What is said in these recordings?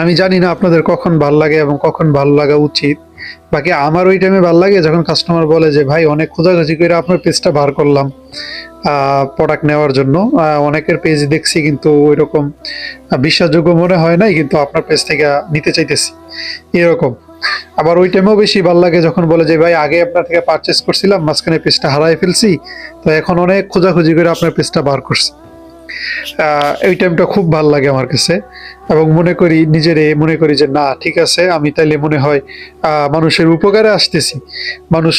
আমি জানি না আপনাদের কখন ভালো লাগে এবং কখন ভালো লাগা উচিত। বাকি আমার ওই টাইমে ভালো লাগে যখন কাস্টমার বলে যে, ভাই, অনেক খোঁজাখুঁজি করে আপনার পেজটা বার করলাম প্রোডাক্ট নেওয়ার জন্য। অনেকের পেজ দেখছি কিন্তু ওই রকম বিশ্বাসযোগ্য মনে হয় নাই, কিন্তু আপনার পেজ থেকে নিতে চাইতেছি। এরকম। আবার ওই টাইমেও বেশি ভালো লাগে যখন বলে যে, ভাই, আগে আপনার থেকে পারচেস করছিলাম, মাঝখানে পেজটা হারাই ফেলছি, তো এখন অনেক খোঁজাখুঁজি করে আপনার পেজটা বার করছি। এই টাইমটা খুব ভালো লাগে আমার কাছে। এবং মনে করি নিজেরে মনে করি যে না ঠিক আছে আমি তাইলে মনে হয় মানুষের উপকারে আসতেছি। মানুষ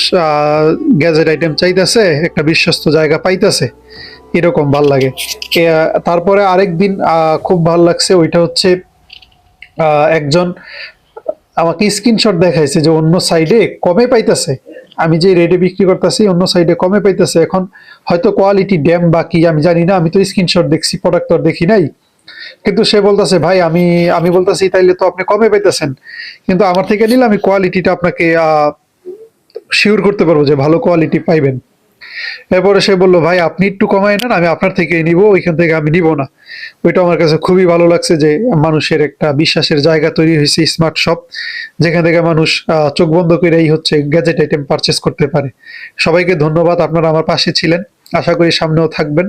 গ্যাজেট আইটেম চাইতেছে একটা বিশ্বস্ত জায়গা পাইতেছে। এরকম ভালো লাগে। তারপরে আরেক দিন আহ, খুব ভালো লাগছে ওইটা হচ্ছে একজন আমাকে স্ক্রিনশট দেখাইছে যে অন্য সাইডে কমে পাইতেছে। আমি যে রেটে বিক্রি করতেছি, অন্য সাইডে কমে পাইতেছে। এখন হয়তো কোয়ালিটি ড্যাম বা কি, আমি জানি না, আমি তো স্ক্রিনশট দেখছি প্রোডাক্ট দেখি নাই। কিন্তু সে বলতেছে, ভাই, আমি আমি বলতেছি, তাইলে তো আপনি কমে পাইতেছেন। কিন্তু আমার থেকে নিলে আমি কোয়ালিটিটা আপনাকে শিওর করতে পারব যে ভালো কোয়ালিটি পাইবেন। এরপরে সে বলল, ভাই, আপনি একটু কমাই নেন, আমি আপনার থেকে নিব, ওইখান থেকে আমি নিব না। ওইটা আমার কাছে খুবই ভালো লাগছে যে মানুষের একটা বিশ্বাসের জায়গা তৈরি হয়েছে স্মার্ট শপ যেখান থেকে মানুষ চোখ বন্ধ করেই হচ্ছে গ্যাজেট আইটেম পারচেস করতে পারে। সবাইকে ধন্যবাদ, আপনারা আমার পাশে ছিলেন। আশা করি সামনেও থাকবেন।